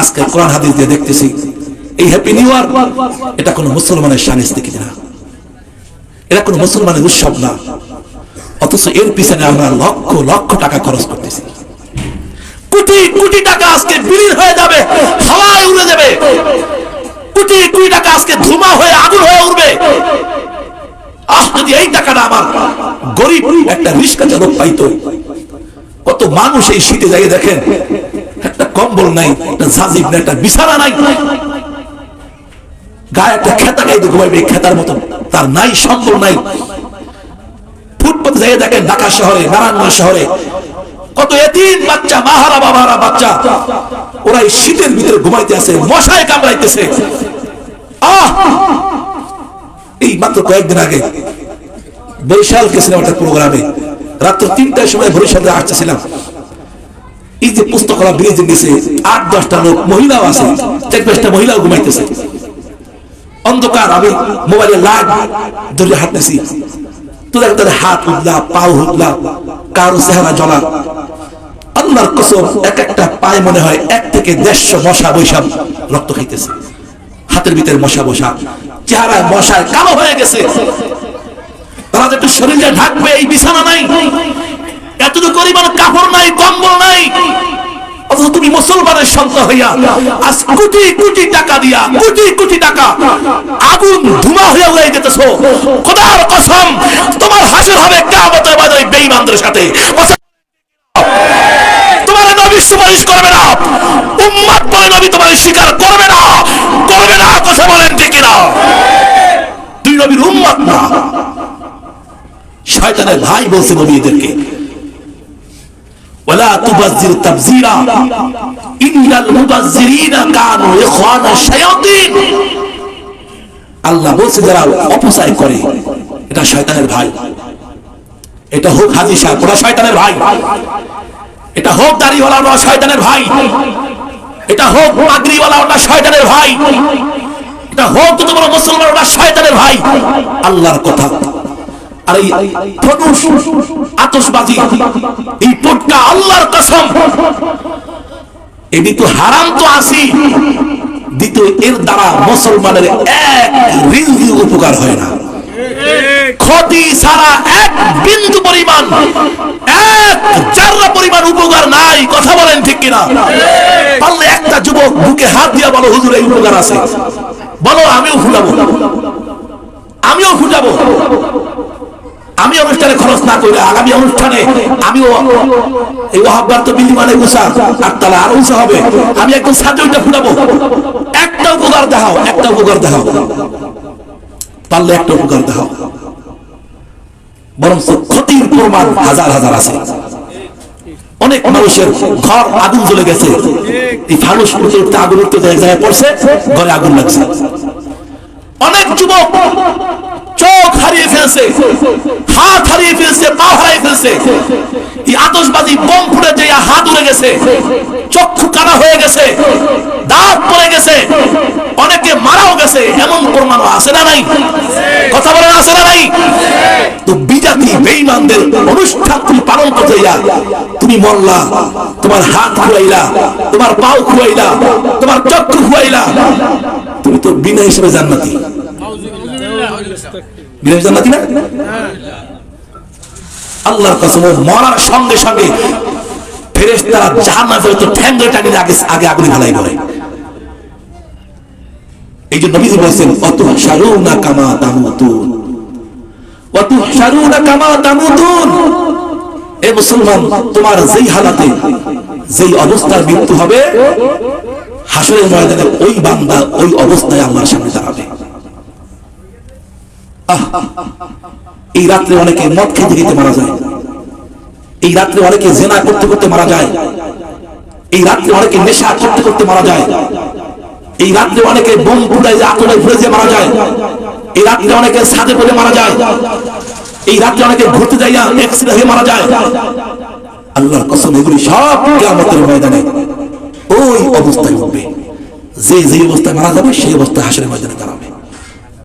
আজকে কোরআন হাদিস দিয়ে দেখতেছি, এই হ্যাপি নিউ ইয়ার এটা কোনো মুসলমানের শানিস্তিকি না এটা কোনো মুসলমানের উৎসব না, অথচ এর পিছনে আমরা লক্ষ লক্ষ টাকা খরচ করতেছি। কোটি কোটি টাকা আজকে বিলীন হয়ে যাবে, হাওয়ায় উড়ে যাবে। কোটি কোটি টাকা আজকে ধুমা হয়ে আগুন হয়ে উঠবে আহ, যদি এই টাকাটা আমার গরিব একটা রিস্কা চালক পাইতো, কত মানুষ এই শীতে যাইয়ে দেখেন কম্বল নাই, একটা ঝাঁঝিব নাই, একটা বিছানা নাই। গায়ে একটা খেতা গাইতে ঘুমাইবে খেতার মতো। তার নাই, সম্বল নাই। ফুটপাতে যাইয়ে দেখেন ঢাকা শহরে, নারায়ণগঞ্জ শহরে, কত বাচ্চা, মাহারা বাবারা বাচ্চা। ওরা এই শীতের ভিতরে ঘুমাইতে আছে মশায় কামড়াইতেছে। আহ! এই মাত্র কয়েকদিন আগে বরিশালকে সিনেমাটার প্রোগ্রামে। রাত্র তিনটার সময় বরিশালে আসতেছিলাম। এই যে পুস্তকলা ব্রিজে গেছে, আট, দশটা লোক, মহিলাও আছে, চার, পাঁচটা মহিলাও ঘুমাইতেছে। অন্ধকার আমি মোবাইলে লাইট ধরে হাঁটতেছি। তো দেখ তাদের হাত উদলা পাও উদলা কারও চেহারা জ্বলা আল্লাহর কসম, এক একটা পায়ে মনে হয় এক থেকে দেড়শো মশা বৈশাখ রক্ত খাইতেছে। হাতের ভিতরে মশা বসা। চেহারায় মশায় কালো হয়ে গেছে। তারা একটু শরীরে ঢাকবে, এই বিছানা নাই। এতটুকু পরিমাণ কাপড় নাই, কম্বল নাই। তুমি মুসলমানের সন্তান হইয়া আজ কোটি কোটি টাকা দিয়া, কোটি কোটি টাকা আগুন ধুমা হইয়া উড়াই দিতেছো। খোদার কসম, তোমার হাসির হবে কিয়ামতের বাজারে বেঈমানদের সাথে। তোমার নবী সুপারিশ করবে না উম্মত বলে নবী তোমার স্বীকার করবে না করবে না, কথা বলেন ঠিক না তুই নবীর উম্মত না। শয়তানের ভাই বলছে নবীদেরকে ولا تبذر تبذيرا. ان المبذرين كانوا اخوان الشياطين. আল্লাহ বলছে, যারা অপচয় করে, এটা শয়তানের ভাই। এটা হোক হাজি সাহেব, ওরা শয়তানের ভাই। এটা হোক দাড়িওয়ালা, ওরা শয়তানের ভাই। এটা হোক পাগড়িওয়ালা ওটা শয়তানের ভাই। এটা হোক তো তোমার মুসলমান ওটা শয়তানের ভাই। আল্লাহর কথা আর এই ফটুস আতশবাজি, এই পটকা আল্লাহর কসম। এটি তো হারাম তো আসি দ্বিতীয় এর দ্বারা মুসলমানের এক রিঙ্গি উপকার হয় না। ক্ষতি সারা এক বিন্দু পরিমাণ, এক জাররা পরিমাণ উপকার নাই, কথা বলেন ঠিক কিনা? পারলে একটা যুবক বুকে হাত দিয়া বলো, হুজুর, এই উপকার আছে। বলো, আমিও ফুটাবো। আমিও ফুটাবো। আমি অনুষ্ঠানে খরচ না করে আগামী অনুষ্ঠানে আমিও এই ওহাব্বার তো বিল্ডিং মানে উঁচা আটতলা আরও উঁচা হবে। আমি একদম সাথে ফুটাবো। একটা উপকার দেখাও, একটা উপকার দেখাও। পারলে একটা উপকার দেখাও। বরং ক্ষতির প্রমাণ হাজার হাজার আছে। অনেক মানুষের ঘর আগুন জ্বলে গেছে। এই উঠতে আগুন উঠতে এক জায়গায় পড়ছে, ঘরে আগুন লাগছে। অনেক যুবক চোখ হারিয়ে ফেলছে। হাত হারিয়ে ফেলছে, পা হারিয়ে ফেলছে। এই আতশবাজি বোম ফুটে যে হাত উড়ে গেছে। চক্ষু কানা হয়ে গেছে। দাঁত পড়ে গেছে। অনেকে মারাও গেছে। এমন প্রমাণ আছে না নাই কথা বলেন আছে না নাই তো বিজাতি, বেঈমানদের অনুষ্ঠান তুমি পালন করতে যা তুমি মরলা, তোমার হাত খুয়াইলা তোমার পাও খুয়াইলা তোমার চক্ষু খুয়াইলা তুমি তো বিনা হিসেবে জান্নাতি। বিনা হিসেবে জান্নাতি না? আল্লাহর কসম মরার সঙ্গে সঙ্গে ফেরেশতারা জাহান্নামে ফেরত ঠ্যাং ধরে টানিয়ে আগে আগে ঢালাই করে এই বলেছেন অত কামা তামুতুন। অত শারুনা কামা এ মুসলমান, তোমার যেই হালাতে যেই অবস্থার মৃত্যু হবে, হাসরের ময়দানে ওই বান্দা ওই অবস্থায় আল্লাহর সামনে দাঁড়াবে। এই রাত্রে অনেকে মদ খেতে খেতে মারা যায়। এই রাত্রে অনেকে জেনা করতে করতে মারা যায়। এই রাত্রে অনেকে নেশা করতে করতে মারা যায়। এই রাত্রে অনেকে বোম ফুটাই আতলে ফুলে যে মারা যায়। এই রাত্রে অনেকে সাদে পড়ে মারা যায়। এই রাত্রে অনেকে ঘুরতে যাইয়া এক্সিডেন্ট হয়ে মারা যায়। আল্লাহর কসম এগুলি সব কিয়ামতের ময়দানে ওই অবস্থায় উঠবে যে যে অবস্থায় মারা যাবে, সেই অবস্থায় হাসরের ময়দানে দাঁড়াবে